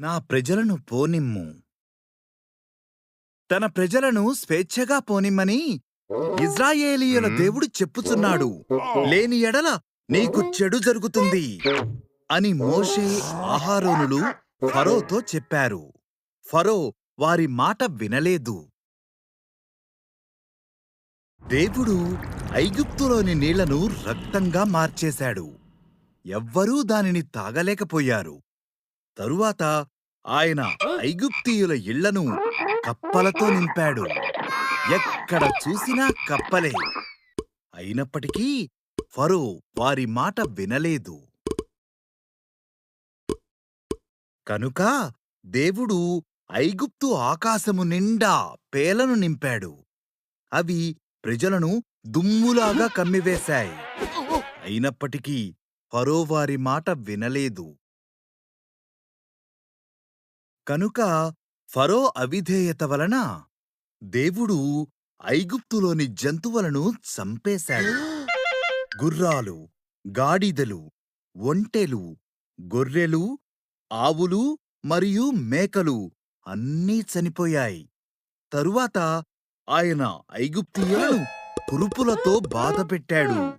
నా ప్రజలను పోనిమ్ము. తన ప్రజలను స్వేచ్ఛగా పోనిమ్మని ఇజ్రాయేలీయుల దేవుడు చెప్పుచున్నాడు. లేని ఎడల నీకు చెడు జరుగుతుంది అని మోషే ఆహారోనులు ఫరోతో చెప్పారు. ఫరో వారి మాట వినలేదు. దేవుడు ఐగుప్తులోని నీళ్ళను రక్తంగా మార్చేశాడు. ఎవ్వరూ దానిని తాగలేకపోయారు. తరువాత ఆయన ఐగుప్తీయుల ఇళ్ళను కప్పలతో నింపాడు. ఎక్కడ చూసినా కప్పలే. అయినప్పటికీ ఫరో వారి మాట వినలేదు. కనుక దేవుడు ఐగుప్తు ఆకాశము నిండా పేలను నింపాడు. అవి ప్రజలను దుమ్ములాగా కమ్మివేశాయి. అయినప్పటికీ ఫరో వారి మాట వినలేదు. కనుక ఫరో అవిధేయత వలన దేవుడు ఐగుప్తులోని జంతువులను చంపేశాడు. గుర్రాలు గాడిదలు ఒంటెలు గొర్రెలు ఆవులు మరియు మేకలు అన్నీ చనిపోయాయి. తరువాత ఆయన ఐగుప్తియులను కురుపులతో బాధపెట్టాడు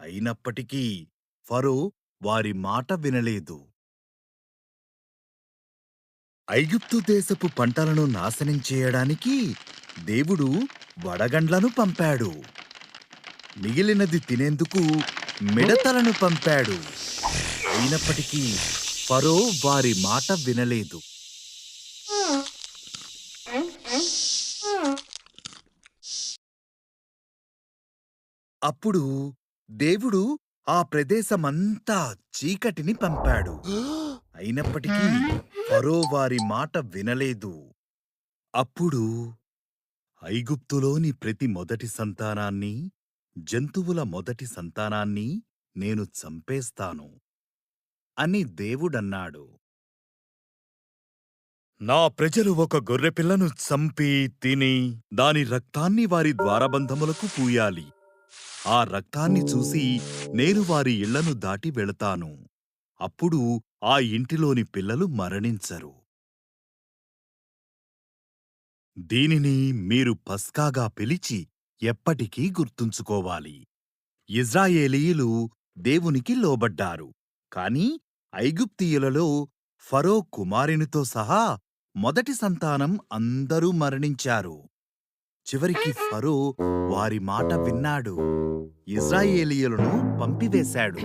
అయినప్పటికీ ఫరో వారి మాట వినలేదు. ఐగుప్తు దేశపు పంటలను నాశనం చేయడానికి దేవుడు వడగండ్లను పంపాడు. మిగిలినది తినేందుకు మిడతలను పంపాడు. అయినప్పటికీ ఫరో వారి మాట వినలేదు. అప్పుడు దేవుడు ఆ ప్రదేశమంతా చీకటిని పంపాడు. అయినప్పటికీ ఫరో వారి మాట వినలేదు. అప్పుడు ఐగుప్తులోని ప్రతి మొదటి సంతానాన్ని జంతువుల మొదటి సంతానాన్ని నేను చంపేస్తాను అని దేవుడన్నాడు. నా ప్రజలు ఒక గొర్రెపిల్లను చంపి తిని దాని రక్తాన్ని వారి ద్వారబంధములకు పూయాలి. ఆ రక్తాన్ని చూసి నేను వారి ఇళ్ళను దాటి వెళతాను. అప్పుడు ఆ ఇంటిలోని పిల్లలు మరణించరు. దీనిని మీరు పస్కాగా పిలిచి ఎప్పటికీ గుర్తుంచుకోవాలి. ఇజ్రాయేలీయులు దేవునికి లోబడ్డారు. కాని ఐగుప్తీయులలో ఫరో కుమారునితో సహా మొదటి సంతానం అందరూ మరణించారు. చివరికి ఫరో వారి మాట విన్నాడు. ఇజ్రాయేలీయులను పంపివేశాడు.